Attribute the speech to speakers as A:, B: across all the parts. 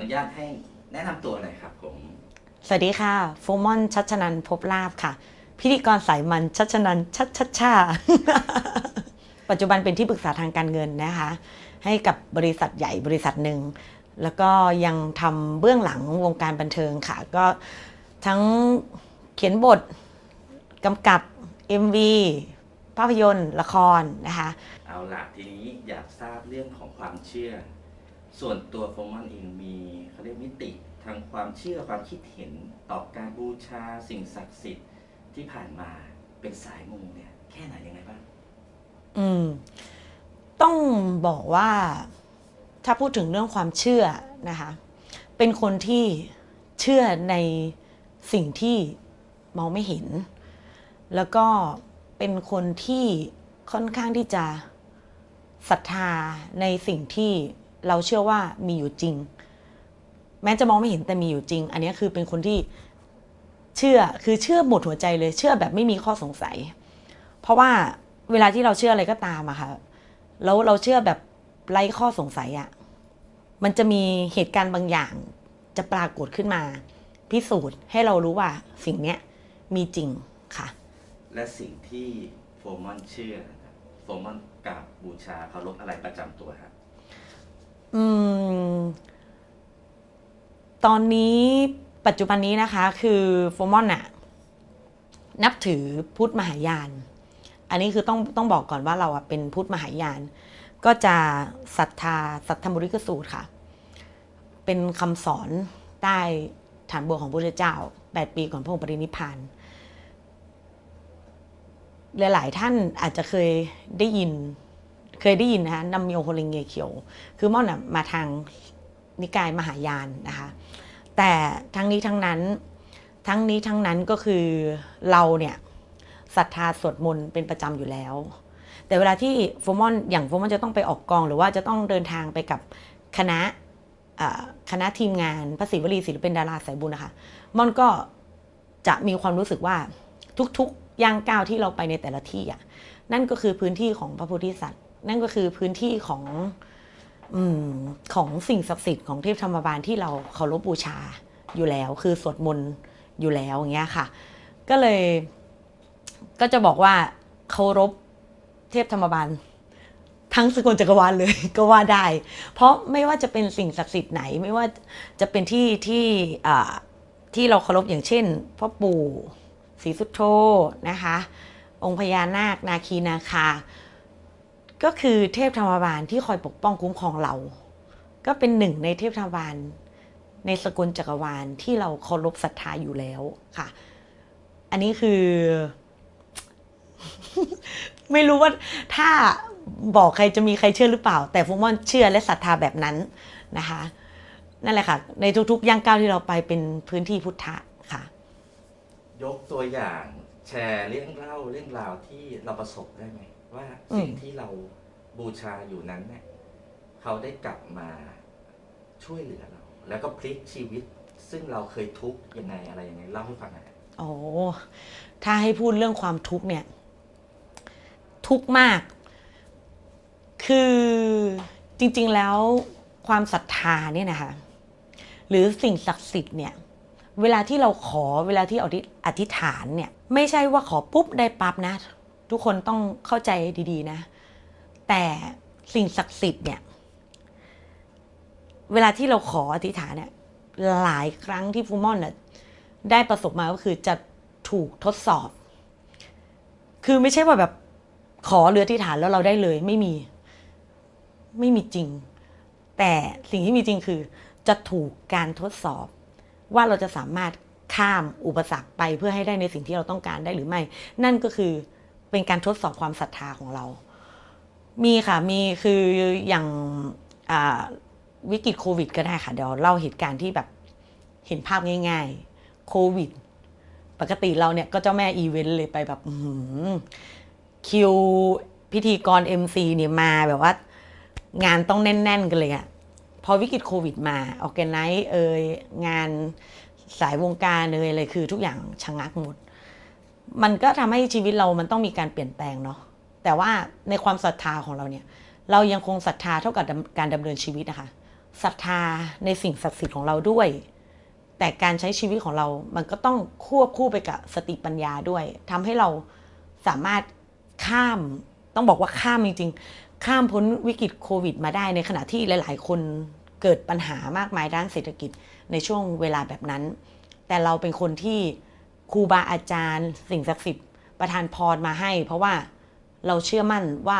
A: นุญาตให้แนะนำตัวหน่อยครับผม
B: สวัสดีค่ะโฟมอนชัชนันพบลาบค่ะ พิธีกรสายมันชัชนันชัชชัชชา ปัจจุบันเป็นที่ปรึกษาทางการเงินนะคะ ให้กับบริษัทใหญ่บริษัทหนึ่ง แล้วก็ยังทำเบื้องหลังวงการบันเทิงค่ะ ก็ทั้งเขียนบทกำกับ MV ภาพยนตร์ละครนะคะ
A: เอาล่ะทีนี้อยากทราบเรื่องของความเชื่อ ส่วนตัวโฟมอนเองมีเขาเรียกมิติทางความเชื่อความคิดเห็นต่อการบูชาสิ่งศักดิ์สิทธิ์ที่ผ่านมาเป็นสายมูเนี่ยแค่ไหนยังไงบ้าง
B: อืม ต้องบอกว่าถ้าพูดถึงเรื่องความเชื่อนะคะ เป็นคนที่เชื่อในสิ่งที่มองไม่เห็น แล้วก็เป็นคนที่ค่อนข้างที่จะศรัทธาในสิ่งที่ เราเชื่อว่ามีอยู่จริง แม้จะมองไม่เห็นแต่มีอยู่จริง อันนี้คือเป็นคนที่เชื่อคือเชื่อหมดหัวใจเลย เชื่อแบบไม่มีข้อสงสัย เพราะว่าเวลาที่เราเชื่ออะไรก็ตามอะค่ะแล้วเราเชื่อแบบไร้ข้อสงสัยอะมันจะมีเหตุการณ์บางอย่างจะปรากฏขึ้นมา พิสูจน์ให้เรารู้ว่าสิ่งเนี้ยมีจริงค่ะ
A: และสิ่งที่โฟมอนเชื่อนะครับโฟมอนกราบบูชาเคารพอะไรประจำตัวฮะ
B: อืม ตอนนี้ปัจจุบันนี้นะคะ คือโฟมอนอะนับถือพุทธมหายาน อันนี้คือต้องต้องบอกก่อนว่าเราอะเป็นพุทธมหายาน ก็จะศรัทธาสัทธมริกสูตรค่ะ เป็นคำสอนใต้ฐานบัวของพระเจ้า 8 ปีก่อนพระองค์ปรินิพพานหลาย ๆ ท่านอาจจะเคยได้ยิน เคยได้ยินนะคะนำโยโฮลิงเงเขียว คือม่อนอะมาทางนิกายมหายานนะคะ แต่ทั้งนี้ทั้งนั้น ทั้งนี้ทั้งนั้นก็คือเราเนี่ยศรัทธาสวดมนต์เป็นประจำอยู่แล้ว แต่เวลาที่โฟมอนอย่างโฟมอนจะต้องไปออกกอง หรือว่าจะต้องเดินทางไปกับคณะคณะทีมงานพระศิวลีศิลปินดาราสายบุญนะคะม่อนก็จะมีความรู้สึกว่าทุกๆย่างก้าวที่เราไปในแต่ละที่อะนั่นก็คือพื้นที่ของพระโพธิสัตว์ นั่นก็คือพื้นที่ของอของสิ่งศักดิ์สิทธิ์ของเทพธรรมบาลที่เราเคารพบูชาอยู่แล้ว คือสวดมนต์อยู่แล้วอย่างเงี้ยค่ะ ก็เลยก็จะบอกว่าเคารพเทพธรรมบาลทั้งสกลจักรวาลเลยก็ว่าได้ เพราะไม่ว่าจะเป็นสิ่งศักดิ์สิทธิ์ไหน ไม่ว่าจะเป็นที่ที่ที่เราเคารพอย่างเช่นพ่อปู่ศรีสุโธนะคะ องค์พญานาค นาคีนาคา ก็คือเทพธรรมบาลที่คอยปกป้องคุ้มครองเรา ก็เป็นหนึ่งในเทพธรรมบาลในสกุลจักรวาลที่เราเคารพศรัทธาอยู่แล้วค่ะ อันนี้คือ ไม่รู้ว่าถ้าบอกใครจะมีใครเชื่อหรือเปล่า แต่ฟุกมอนเชื่อและศรัทธาแบบนั้นนะคะนั่นแหละค่ะ ในทุกๆย่างก้าวที่เราไปเป็นพื้นที่พุทธะค่ะ
A: ยกตัวอย่างแชร์เรื่องเล่าเรื่องราวที่เราประสบได้ไหม ว่า
B: อืม
A: สิ่งที่เราบูชาอยู่นั้นเนี่ยเขาได้กลับมาช่วยเหลือเรา แล้วก็พลิกชีวิต ซึ่งเราเคยทุกข์ยังไงอะไรยังไงเล่าให้ฟังหน่อย
B: โอ้ถ้าให้พูดเรื่องความทุกข์เนี่ย ทุกข์มาก คือจริง ๆแล้วความศรัทธาเนี่ยนะคะหรือสิ่งศักดิ์สิทธิ์เนี่ย เวลาที่เราขอเวลาที่อธิอธิษฐานเนี่ย ไม่ใช่ว่าขอปุ๊บได้ปั๊บนะ ทุกคนต้องเข้าใจดีๆนะ แต่สิ่งศักดิ์สิทธิ์เนี่ย เวลาที่เราขออธิษฐานเนี่ยหลายครั้งที่ฟูมอนน่ะได้ประสบมาก็คือจะถูกทดสอบ คือไม่ใช่ว่าแบบขอเรือที่ฐานแล้วเราได้เลย ไม่มี ไม่มีจริง แต่สิ่งที่มีจริงคือ จะถูกการทดสอบ ว่าเราจะสามารถข้ามอุปสรรคไปเพื่อให้ได้ในสิ่งที่เราต้องการได้หรือไม่ นั่นก็คือ เป็นการทดสอบความศรัทธาของเรา มีค่ะมีคืออย่างวิกฤตโควิด ก็ได้ค่ะเดี๋ยวเล่าเหตุการณ์ที่แบบเห็นภาพง่าย ๆ โควิด ปกติเราเนี่ยก็เจ้าแม่อีเวนต์เลยไปแบบคิวพิธีกร MC เนี่ยมาแบบว่า งานต้องแน่น ๆ กันเลยอะพอวิกฤตโควิดมาออแกไนซ์เอยงานสายวงการเอ่ยอะไรคือทุกอย่างชะงักหมด มันก็ทำให้ชีวิตเรามันต้องมีการเปลี่ยนแปลงเนาะแต่ว่าในความศรัทธาของเราเนี่ย เรายังคงศรัทธาเท่ากับการดำเนินชีวิตนะคะศรัทธาในสิ่งศักดิ์สิทธิ์ของเราด้วย แต่การใช้ชีวิตของเรา มันก็ต้องควบคู่ไปกับสติปัญญาด้วยทำให้เราสามารถข้ามต้องบอกว่าข้ามจริงๆ ข้ามพ้นวิกฤตโควิด มาได้ในขณะที่หลาย ๆ คนเกิดปัญหามากมายด้านเศรษฐกิจในช่วงเวลาแบบนั้น แต่เราเป็นคนที่ ครูบาอาจารย์ สิ่งศักดิ์สิทธิ์ประทานพรมาให้ เพราะว่าเราเชื่อมั่นว่า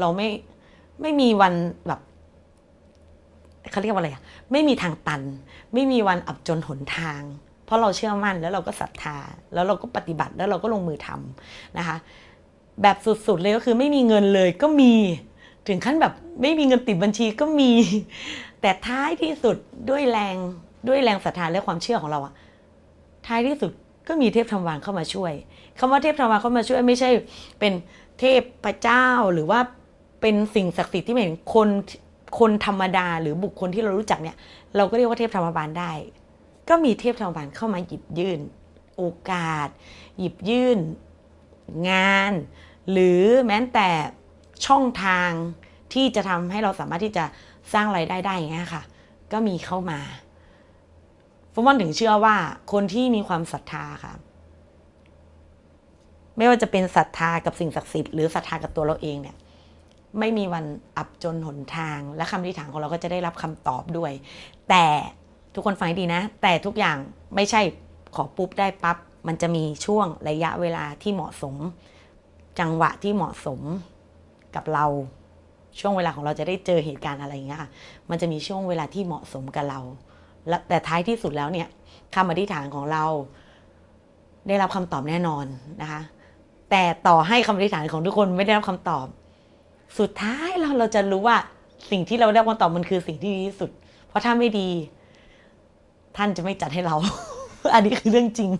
B: เราไม่ไม่มีวันแบบเขาเรียกว่าอะไรอะไม่มีทางตัน ไม่มีวันอับจนหนทาง เพราะเราเชื่อมั่นแล้วเราก็ศรัทธา แล้วเราก็ปฏิบัติแล้วเราก็ลงมือทำนะคะ แบบสุดๆเลยก็คือไม่มีเงินเลยก็มีถึงขั้นแบบไม่มีเงินติดบัญชีก็มี แต่ท้ายที่สุดด้วยแรงด้วยแรงศรัทธาและความเชื่อของเราอะท้ายที่สุด ก็มีเทพธรรมวานเข้ามาช่วยคำว่าเทพธรรมวานเข้ามาช่วยไม่ใช่เป็นเทพพระเจ้าหรือว่าเป็นสิ่งศักดิ์สิทธิ์ที่ไม่เห็นคนคนธรรมดาหรือบุคคลที่เรารู้จักเนี่ย เราก็เรียกว่าเทพธรรมบาลได้ ก็มีเทพธรรมบาลเข้ามาหยิบยื่น โอกาส หยิบยื่น งาน หรือแม้แต่ช่องทางที่จะทำให้เราสามารถที่จะสร้างไรายได้ได้อย่างเงี้ยค่ะ ก็มีเข้ามา ฟมอนถึงเชื่อว่าคนที่มีความศรัทธาค่ะไม่ว่าจะเป็นศรัทธากับสิ่งศักดิ์สิทธิ์หรือศรัทธากับตัวเราเองเนี่ย ไม่มีวันอับจนหนทางและคำอธิษฐานของเราก็จะได้รับคำตอบด้วย แต่ทุกคนฟังให้ดีนะ แต่ทุกอย่างไม่ใช่ขอปุ๊บได้ปับ๊บมันจะมีช่วงระยะเวลาที่เหมาะสม จังหวะที่เหมาะสมกับเราช่วงเวลาของเราจะได้เจอเหตุการณ์อะไรอย่างเงี้ยค่ะ มันจะมีช่วงเวลาที่เหมาะสมกับเรา และแต่ท้ายที่สุดแล้วเนี่ยคำอธิษฐานของเรา ได้รับคำตอบแน่นอนนะคะ แต่ต่อให้คำอธิษฐานของทุกคนไม่ได้รับคำตอบ สุดท้ายเราเราจะรู้ว่าสิ่งที่เราได้รับคำตอบมันคือสิ่งที่ดีที่สุด เพราะถ้าไม่ดี ท่านจะไม่จัดให้เรา อันนี้คือเรื่องจริง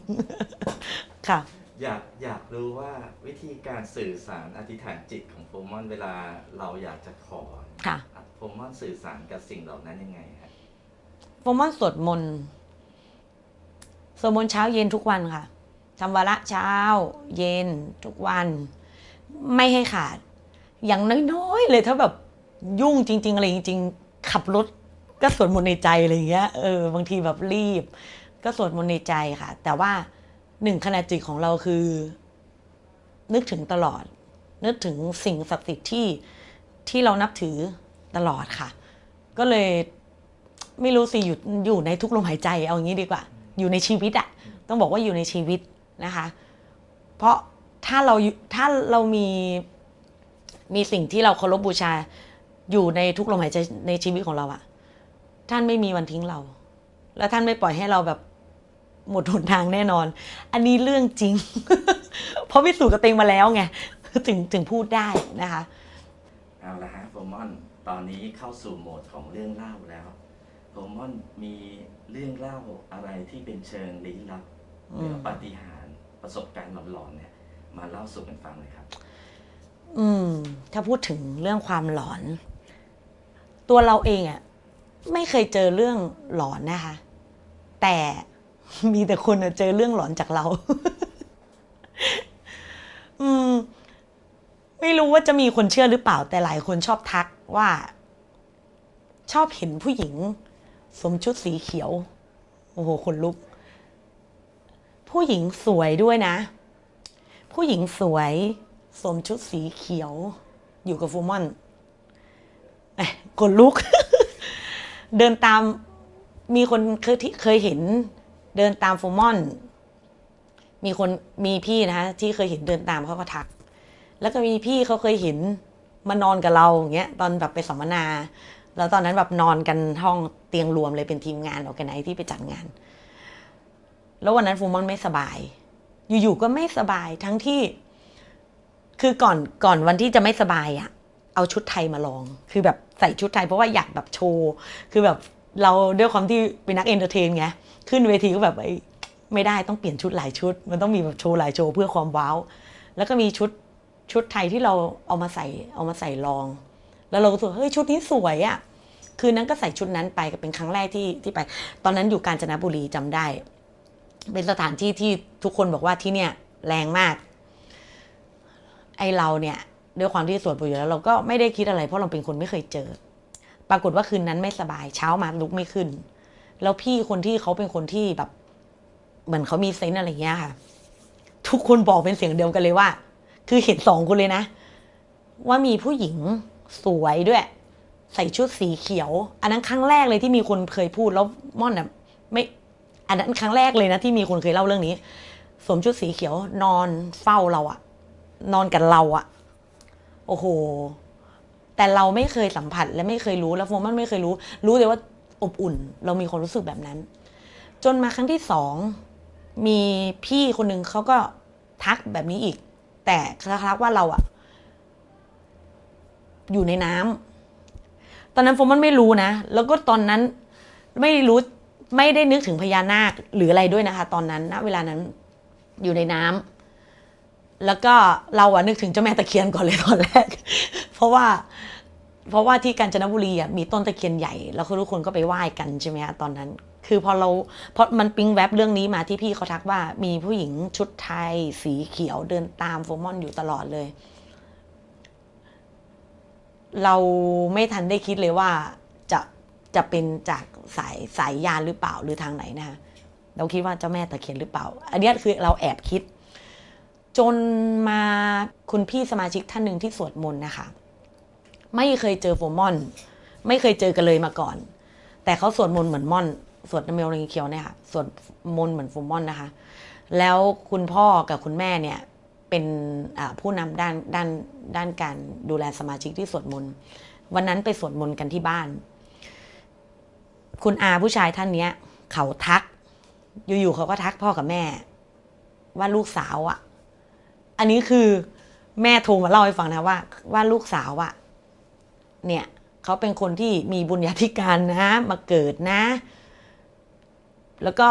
B: ค่ะ
A: อยากอยากรู้ว่าวิธีการสื่อสารอธิษฐานจิตของโฟมอนเวลาเราอยากจะขอ
B: ค่ะ
A: โฟมอนสื่อสารกับสิ่งเหล่านั้นยังไงครับ
B: โฟมอนสวดมนต์สวดมนต์เช้าเย็นทุกวันค่ะทำวาระเช้า เย็นทุกวัน ไม่ให้ขาด อย่างน้อยๆเลยถ้าแบบยุ่งจริง ๆ อะไรจริง ๆ ขับรถก็สวดมนต์ในใจอะไรอย่างเงี้ยเออบางทีแบบรีบ ก็สวดมนต์ในใจค่ะ แต่ว่าหนึ่งขณะจิตของเราคือ นึกถึงตลอด นึกถึงสิ่งศักดิ์สิทธิ์ที่ที่เรานับถือตลอดค่ะ ก็เลย ไม่รู้สิอยู่อยู่ในทุกลมหายใจเอาอย่างนี้ดีกว่า อยู่ในชีวิตอะต้องบอกว่าอยู่ในชีวิตนะคะ เพราะถ้าเราถ้าเรามีมีสิ่งที่เราเคารพบูชาอยู่ในทุกลมหายใจในชีวิตของเราอะท่านไม่มีวันทิ้งเรา แล้วท่านไม่ปล่อยให้เราแบบหมดหนทางแน่นอน อันนี้เรื่องจริง เพราะพิสูจน์กับเตวเองมาแล้วไงถึงถึงพูดได้นะคะ
A: เอาละฮะโฟมอน ตอนนี้เข้าสู่โหมดของเรื่องเล่าแล้ว โฟมอนมีเรื่องเล่าอะไรที่เป็นเชิงลี้ลับหรือปาฏิหาริย์ประสบการณ์หลอนๆเนี่ย มาเล่าสู่กันฟังเลยครับ
B: อืม ถ้าพูดถึงเรื่องความหลอน ตัวเราเองอะไม่เคยเจอเรื่องหลอนนะคะ แต่มีแต่คนอะเจอเรื่องหลอนจากเรา อืม ไม่รู้ว่าจะมีคนเชื่อหรือเปล่า แต่หลายคนชอบทักว่า ชอบเห็นผู้หญิง สวมชุดสีเขียว โอ้โหขนลุก ผู้หญิงสวยด้วยนะ ผู้หญิงสวยสวมชุดสีเขียว อยู่กับฟูมอนอ้ยขนลุก เดินตาม มีคนเคยที่เคยเห็น เดินตามฟูมอน มีคนมีพี่นะคะที่เคยเห็นเดินตามเขาก็ทัก แล้วก็มีพี่เขาเคยเห็นมานอนกับเราอย่างเงี้ยตอนแบบไปสัมมนา แล้วตอนนั้นแบบนอนกันห้องเตียงรวมเลยเป็นทีมงานออกกันไหนที่ไปจัดงาน แล้ววันนั้นฟูมอนไม่สบาย อยู่ๆก็ไม่สบายทั้งที่ คือก่อนก่อนวันที่จะไม่สบายอะเอาชุดไทยมาลอง คือแบบใส่ชุดไทยเพราะว่าอยากแบบโชว์ คือแบบเราด้วยความที่เป็นนักเอนเตอร์เทนไง ขึ้นเวทีก็แบบไอ้ไม่ได้ต้องเปลี่ยนชุดหลายชุด มันต้องมีแบบโชว์หลายโชว์เพื่อความว้าว แล้วก็มีชุดชุดไทยที่เราเอามาใส่เอามาใส่ลอง แล้วเราก็รู้สึกว่าเฮ้ยชุดนี้สวยอะคืนนั้นก็ใส่ชุดนั้นไปก็เป็นครั้งแรกที่ที่ไป ตอนนั้นอยู่กาญจนบุรีจำได้ เป็นสถานที่ที่ทุกคนบอกว่าที่เนี่ยแรงมาก ไอเราเนี่ยด้วยความที่สวดไปอยู่แล้ว เราก็ไม่ได้คิดอะไร เพราะเราเป็นคนไม่เคยเจอ ปรากฏว่าคืนนั้นไม่สบายเช้ามาลุกไม่ขึ้น แล้วพี่คนที่เขาเป็นคนที่แบบ เหมือนเขามีเซนอะไรเงี้ยค่ะ ทุกคนบอกเป็นเสียงเดียวกันเลยว่า คือเห็นสองคนเลยนะ ว่ามีผู้หญิง สวยด้วย ใส่ชุดสีเขียว อันนั้นครั้งแรกเลยที่มีคนเคยพูดแล้วม่อนอะไม่อันนั้นครั้งแรกเลยนะที่มีคนเคยเล่าเรื่องนี้สวมชุดสีเขียวนอนเฝ้าเราอะนอนกับเราอะโอ้โห แต่เราไม่เคยสัมผัสและไม่เคยรู้แล้วโฟมันไม่เคยรู้ รู้แต่ว่าอบอุ่น เรามีความรู้สึกแบบนั้น จนมาครั้งที่สองมีพี่คนหนึ่งเขาก็ทักแบบนี้อีก แต่ทักว่าเราอะ อยู่ในน้ำตอนนั้นโฟมันไม่รู้นะ แล้วก็ตอนนั้นไม่รู้ไม่ได้นึกถึงพญานาคหรืออะไรด้วยนะคะ ตอนนั้นณเวลานั้นอยู่ในน้ำแล้วก็เราอะนึกถึงเจ้าแม่ตะเคียนก่อนเลยตอนแรก เพราะว่าเพราะว่าที่กาญจนบุรีอะมีต้นตะเคียนใหญ่ แล้วทุกคนก็ไปไหว้กันใช่ไหมคะตอนนั้น คือพอเราเพราะมันปิ๊งแวบเรื่องนี้มาที่พี่เขาทักว่ามีผู้หญิงชุดไทยสีเขียวเดินตามโฟมอนอยู่ตลอดเลย เราไม่ทันได้คิดเลยว่าจะจะเป็นจากสายสายยานหรือเปล่าหรือทางไหนนะคะเราคิดว่าเจ้าแม่ตะเคียนหรือเปล่า อันนี้คือเราแอบคิด จนมาคุณพี่สมาชิกท่านหนึ่งที่สวดมนต์นะคะ ไม่เคยเจอโฟมอน ไม่เคยเจอกันเลยมาก่อน แต่เขาสวดมนต์เหมือนม่อนสวดนเมลริงเคียวเนี่ยค่ะสวดมนต์เหมือนโฟมอนนะคะ แล้วคุณพ่อกับคุณแม่เนี่ย เป็นผู้นำด้านด้านด้านการดูแลสมาชิกที่สวดมนต์วันนั้นไปสวดมนต์กันที่บ้าน คุณอาผู้ชายท่านเนี้ย เขาทัก อยู่ๆเขาก็ทักพ่อกับแม่ ว่าลูกสาวอะอันนี้คือแม่โทรมาเล่าให้ฟังนะว่า ว่าลูกสาวอะ เนี่ยเขาเป็นคนที่มีบุญญาธิการนะ มาเกิดนะ แล้วก็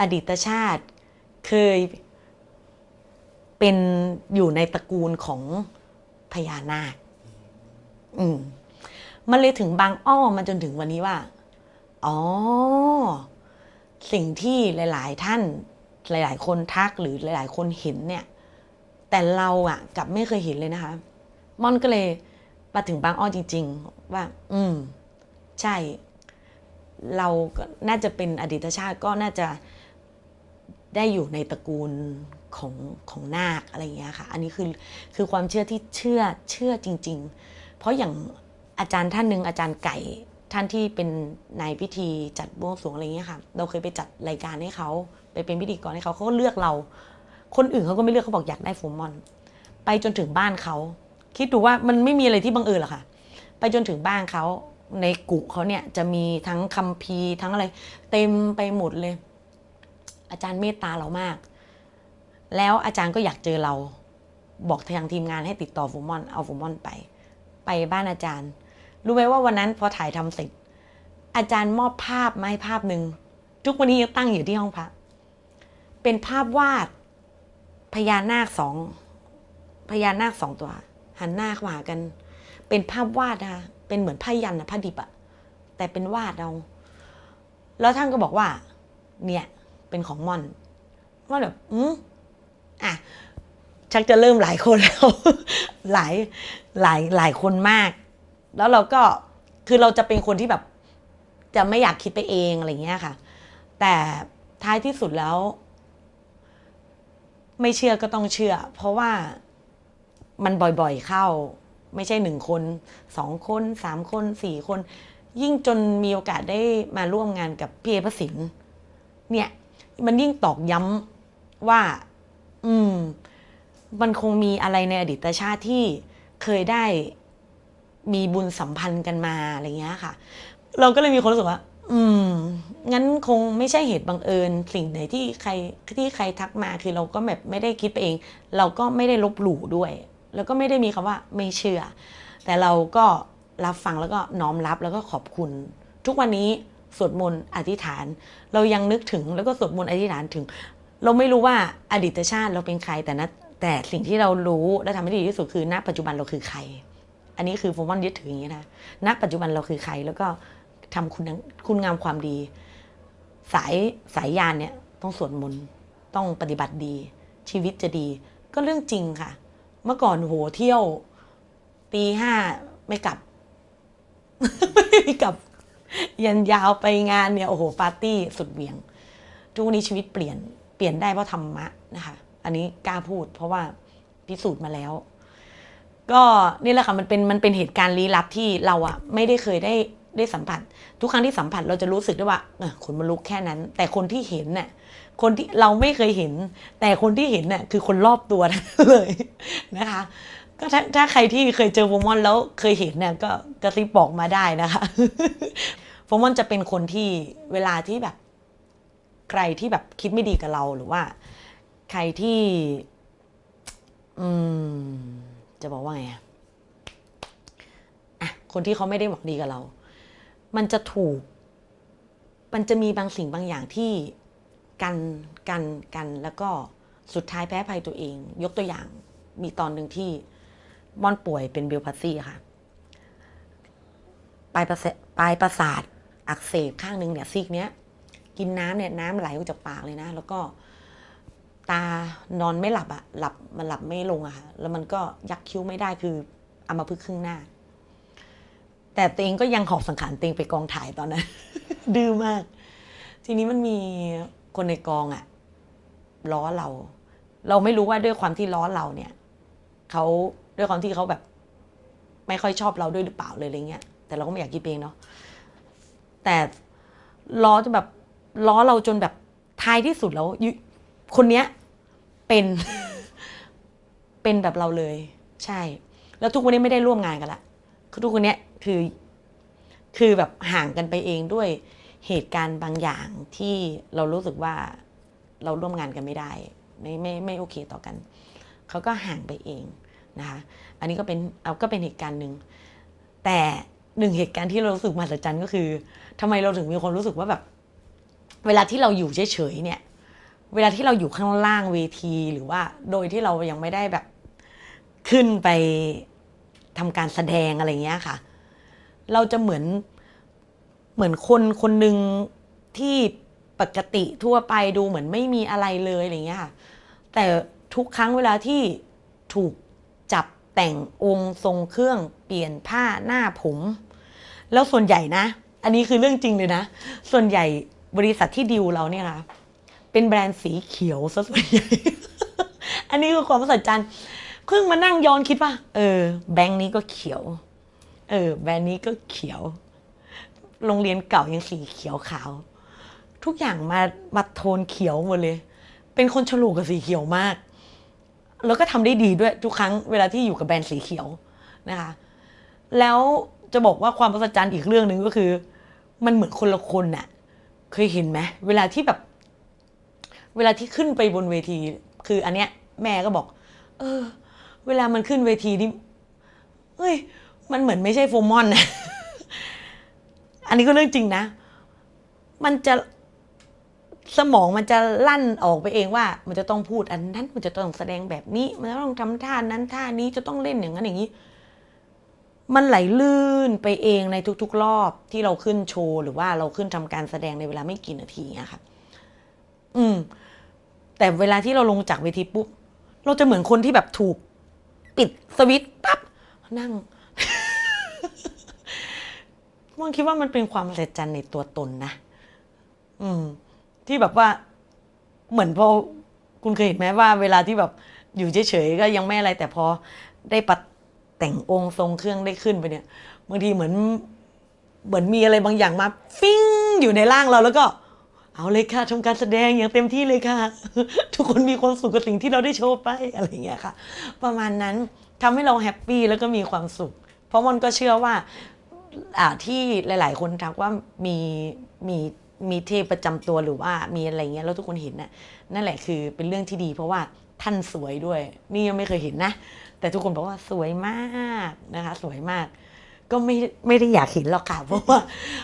B: อดีตชาติเคย เป็นอยู่ในตระกูลของพญานาค อืม มันเลยถึงบางอ้อมาจนถึงวันนี้ว่า อ๋อ สิ่งที่หลาย ๆ ท่าน หลาย ๆ คนทักหรือหลาย ๆ คนเห็นเนี่ย แต่เราอะกลับไม่เคยเห็นเลยนะคะ มอนก็เลยมาถึงบางอ้อจริง ๆ ว่า อืม ใช่ เราก็น่าจะเป็นอดีตชาติก็น่าจะได้อยู่ในตระกูล ของของนาคอะไรอย่างเงี้ยค่ะ อันนี้คือคือความเชื่อที่เชื่อเชื่อจริง ๆ เพราะอย่างอาจารย์ท่านหนึ่งอาจารย์ไก่ท่านที่เป็นนายพิธีจัดบวงสรวงอะไรเงี้ยค่ะ เราเคยไปจัดรายการให้เขาไปเป็นพิธีกรให้เขาเขาก็เลือกเรา คนอื่นเขาก็ไม่เลือกเขาบอกอยากได้โฟมอนไปจนถึงบ้านเขาคิดดูว่ามันไม่มีอะไรที่บังเอิญหรอกค่ะ ไปจนถึงบ้านเขาในกุเขาเนี่ยจะมีทั้งคัมภีร์ทั้งอะไร เต็มไปหมดเลย อาจารย์เมตตาเรามาก แล้วอาจารย์ก็อยากเจอเรา บอกทางทีมงานให้ติดต่อโฟมอนเอาโฟมอนไป ไปบ้านอาจารย์ รู้ไหมว่าวันนั้นพอถ่ายทำเสร็จ อาจารย์มอบภาพมาให้ภาพหนึ่งทุกวันนี้ยังตั้งอยู่ที่ห้องพระเป็นภาพวาดพญานาคสองพญานาคสองตัว หันหน้าเข้าหากัน เป็นภาพวาดนะคะเป็นเหมือนผ้ายันนะผ้าดิบอะแต่เป็นวาดเรา แล้วท่านก็บอกว่า เนี่ย เป็นของม่อนม่อนแบบอืม อะชักจะเริ่มหลายคนแล้วหลายหลายหลายคนมาก แล้วเราก็คือเราจะเป็นคนที่แบบ จะไม่อยากคิดไปเองอะไรเงี้ยค่ะ แต่ท้ายที่สุดแล้ว ไม่เชื่อก็ต้องเชื่อ เพราะว่ามันบ่อยๆเข้า ไม่ใช่หนึ่งคนสองคนสามคนสี่คน ยิ่งจนมีโอกาสได้มาร่วมงานกับพี่เอพระสินเนี่ย มันยิ่งตอกย้ำว่า อืม มันคงมีอะไรในอดีตชาติที่เคยได้มีบุญสัมพันธ์กันมาอะไรเงี้ยค่ะ เราก็เลยมีความรู้สึกว่า อืม งั้นคงไม่ใช่เหตุบังเอิญ สิ่งไหนที่ใครที่ใครทักมาคือเราก็แบบไม่ได้คิดไปเอง เราก็ไม่ได้ลบหลู่ด้วย แล้วก็ไม่ได้มีคำว่าไม่เชื่อ แต่เราก็รับฟังแล้วก็น้อมรับแล้วก็ขอบคุณ ทุกวันนี้สวดมนต์อธิษฐาน เรายังนึกถึงแล้วก็สวดมนต์อธิษฐานถึง เราไม่รู้ว่าอดีตชาติเราเป็นใครแต่นะแต่สิ่งที่เรารู้และทำให้ดีที่สุดคือ ณ ปัจจุบันเราคือใคร อันนี้คือโฟมอนยึดถืออย่างนี้นะณปัจจุบันเราคือใคร แล้วก็ทำคุณคุณงามความดี สายสายยานเนี่ยต้องสวดมนต์ต้องปฏิบัติดี ชีวิตจะดี ก็เรื่องจริงค่ะ เมื่อก่อนโหเที่ยวตีห้าไม่กลับ ไม่กลับ ยันยาวไปงานเนี่ยโอ้โหปาร์ตี้สุดเหวียงทุกวันนี้ชีวิตเปลี่ยน ปลี่ยนได้เพราะธรรมะนะคะ อันนี้กล้าพูด เพราะว่าพิสูจน์มาแล้ว ก็นี่แหละค่ะมันเป็นมันเป็นเหตุการณ์ลี้ลับที่เราอะไม่ได้เคยได้ได้สัมผัส ทุกครั้งที่สัมผัสเราจะรู้สึกได้ว่าเออขนมันลุกแค่นั้น แต่คนที่เห็นน่ะคนที่เราไม่เคยเห็น แต่คนที่เห็นน่ะคือคนรอบตัวเลยนะคะ ก็ถ้าถ้าใครที่เคยเจอโฟมอนแล้วเคยเห็นเนี่ยก็กระซิบบอกมาได้นะคะโฟมอนจะเป็นคนที่เวลาที่แบบ ใครที่แบบคิดไม่ดีกับเราหรือว่า ใครที่ อืม จะบอกว่าไงอะอะคนที่เขาไม่ได้หวังดีกับเรา มันจะถูก มันจะมีบางสิ่งบางอย่างที่กันกันกันแล้วก็สุดท้ายแพ้ภัยตัวเอง ยกตัวอย่างมีตอนหนึ่งที่ม่อนป่วยเป็นเบลพัสซี่ค่ะ ปลายประสาทปลายประสาทอักเสบข้างหนึ่งเนี่ยซีกเนี้ย กินน้ำเนี่ยน้ำไหลออกจากปากเลยนะ แล้วก็ตานอนไม่หลับอะหลับมันหลับไม่ลงอะค่ะแล้วมันก็ยักคิ้วไม่ได้คือเอามาพึกษ์ครึ่งหน้า แต่ตัวเองก็ยังหอบสังขารตัวเองไปกองถ่ายตอนนั้น ดื้อมาก ทีนี้มันมีคนในกองอะล้อเรา เราไม่รู้ว่าด้วยความที่ล้อเราเนี่ยเขาด้วยความที่เขาแบบ ไม่ค่อยชอบเราด้วยหรือเปล่าเลยอะไรเงี้ยแต่เราก็ไม่อยากคิดเองเนาะแต่ล้อจะแบบ ล้อเราจนแบบท้ายที่สุดแล้วคนเนี้ยเป็นเป็นแบบเราเลย ใช่ แล้วทุกวันนี้ไม่ได้ร่วมงานกันละคือทุกวันเนี้ยคือ คือแบบห่างกันไปเองด้วยเหตุการณ์บางอย่างที่เรารู้สึกว่าเราร่วมงานกันไม่ได้ ไม่ไม่ไม่โอเคต่อกันเขาก็ห่างไปเองนะคะอันนี้ก็เป็นเอาก็เป็นเหตุการณ์หนึ่งแต่หนึ่งเหตุการณ์ที่เรารู้สึกมหัศจรรย์ก็คือทำไมเราถึงมีความรู้สึกว่าแบบ เวลาที่เราอยู่เฉยๆเนี่ย เวลาที่เราอยู่ข้างล่างเวทีหรือว่าโดยที่เรายังไม่ได้แบบขึ้นไปทำการแสดงอะไรเงี้ยค่ะ เราจะเหมือนเหมือนคนคนหนึ่งที่ปกติทั่วไปดูเหมือนไม่มีอะไรเลยอะไรเงี้ยค่ะ แต่ทุกครั้งเวลาที่ถูกจับแต่งองค์ทรงเครื่องเปลี่ยนผ้าหน้าผม แล้วส่วนใหญ่นะ อันนี้คือเรื่องจริงเลยนะ ส่วนใหญ่ บริษัทที่ดิวเราเนี่ยค่ะเป็นแบรนด์สีเขียวซะส่วนใหญ่อันนี้คือความมหัศจรรย์เพิ่งมานั่งย้อนคิดว่าเออ แบงค์นี้ก็เขียว เออ แบรนด์นี้ก็เขียว โรงเรียนเก่ายังสีเขียวขาว ทุกอย่างมามาโทนเขียวหมดเลย เป็นคนฉลูกกับสีเขียวมาก แล้วก็ทำได้ดีด้วยทุกครั้งเวลาที่อยู่กับแบรนด์สีเขียวนะคะ แล้วจะบอกว่าความมหัจรรย์อีกเรื่องหนึ่งก็คือ มันเหมือนคนละคนน่ะ เคยเห็นไหมเวลาที่แบบ เวลาที่ขึ้นไปบนเวที คืออันเนี้ย แม่ก็บอก เออ เวลามันขึ้นเวทีนี่เฮ้ย มันเหมือนไม่ใช่โฟมอนนะอันนี้ก็เรื่องจริงนะ มันจะสมองมันจะลั่นออกไปเองว่า มันจะต้องพูดอันนั้น มันจะต้องแสดงแบบนี้ มันจะต้องทำท่านั้นท่านี้จะต้องเล่นอย่างนั้นอย่างนี้ มันไหลลื่นไปเองในทุกๆ รอบที่เราขึ้นโชว์ หรือว่าเราขึ้นทำการแสดงในเวลาไม่กี่นาทีอะค่ะ อืม แต่เวลาที่เราลงจากเวทีปุ๊บเราจะเหมือนคนที่แบบถูก ปิดสวิตช์ปั๊บนั่งมันคิดว่ามันเป็นความมหัศจรรย์ในตัวตนนะอืม ที่แบบว่า เหมือนพอคุณเคยเห็นไหมว่า เวลาที่แบบอยู่เฉยๆก็ยังไม่อะไรแต่พอได้ปัด แต่งองค์ทรงเครื่องได้ขึ้นไปเนี่ยบางทีเหมือนเหมือนมีอะไรบางอย่างมา ฟิ้งอยู่ในร่างเราแล้วก็เอาเลยค่ะทำการแสดงอย่างเต็มที่เลยค่ะ ทุกคนมีความสุขกับสิ่งที่เราได้โชว์ไปอะไรอย่างเงี้ยค่ะ ประมาณนั้นทำให้เราแฮปปี้แล้วก็มีความสุข เพราะมันก็เชื่อว่าอ่าที่หลาย ๆ คนทักว่ามีมีมีเทพประจำตัวหรือว่ามีอะไรเงี้ยแล้วทุกคนเห็นน่ะนั่นแหละคือเป็นเรื่องที่ดี เพราะว่าท่านสวยด้วย นี่ยังไม่เคยเห็นนะ แต่ทุกคนบอกว่าสวยมากนะคะ สวยมาก ก็ไม่ไม่ได้อยากเห็นหรอกค่ะ เพราะว่า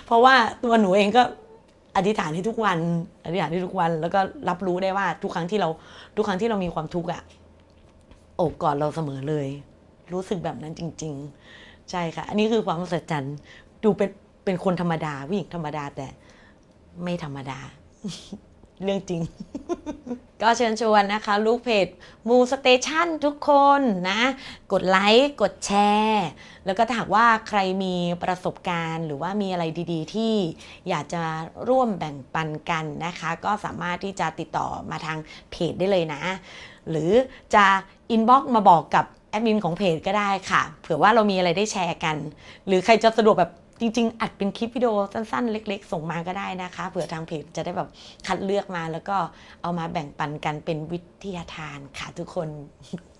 B: เพราะว่าตัวหนูเองก็อธิษฐานให้ทุกวัน อธิษฐานให้ทุกวัน แล้วก็รับรู้ได้ว่าทุกครั้งที่เราทุกครั้งที่เรามีความทุกข์อะโอบกอดเราเสมอเลย รู้สึกแบบนั้นจริง ๆ ใช่ค่ะ อันนี้คือความมหัศจรรย์ดูเป็นเป็นคนธรรมดาผู้หญิงธรรมดาแต่ไม่ธรรมดา เรื่องจริง ก็เชิญชวนนะคะ ลูกเพจมูสเตชันทุกคนนะ กดไลค์ กดแชร์ แล้วก็ถ้าหากว่าใครมีประสบการณ์ หรือว่ามีอะไรดีๆ ที่อยากจะร่วมแบ่งปันกันนะคะ ก็สามารถที่จะติดต่อมาทางเพจได้เลยนะ หรือจะอินบ็อกมาบอกกับแอดมินของเพจก็ได้ค่ะ เผื่อว่าเรามีอะไรได้แชร์กัน หรือใครจะสะดวกแบบ จริง ๆ อัดเป็นคลิปวิดีโอสั้นๆ เล็ก ๆ ส่งมาก็ได้นะคะเผื่อทางเพจจะได้แบบคัดเลือกมาแล้วก็เอามาแบ่งปันกันเป็นวิทยาทานค่ะทุกคน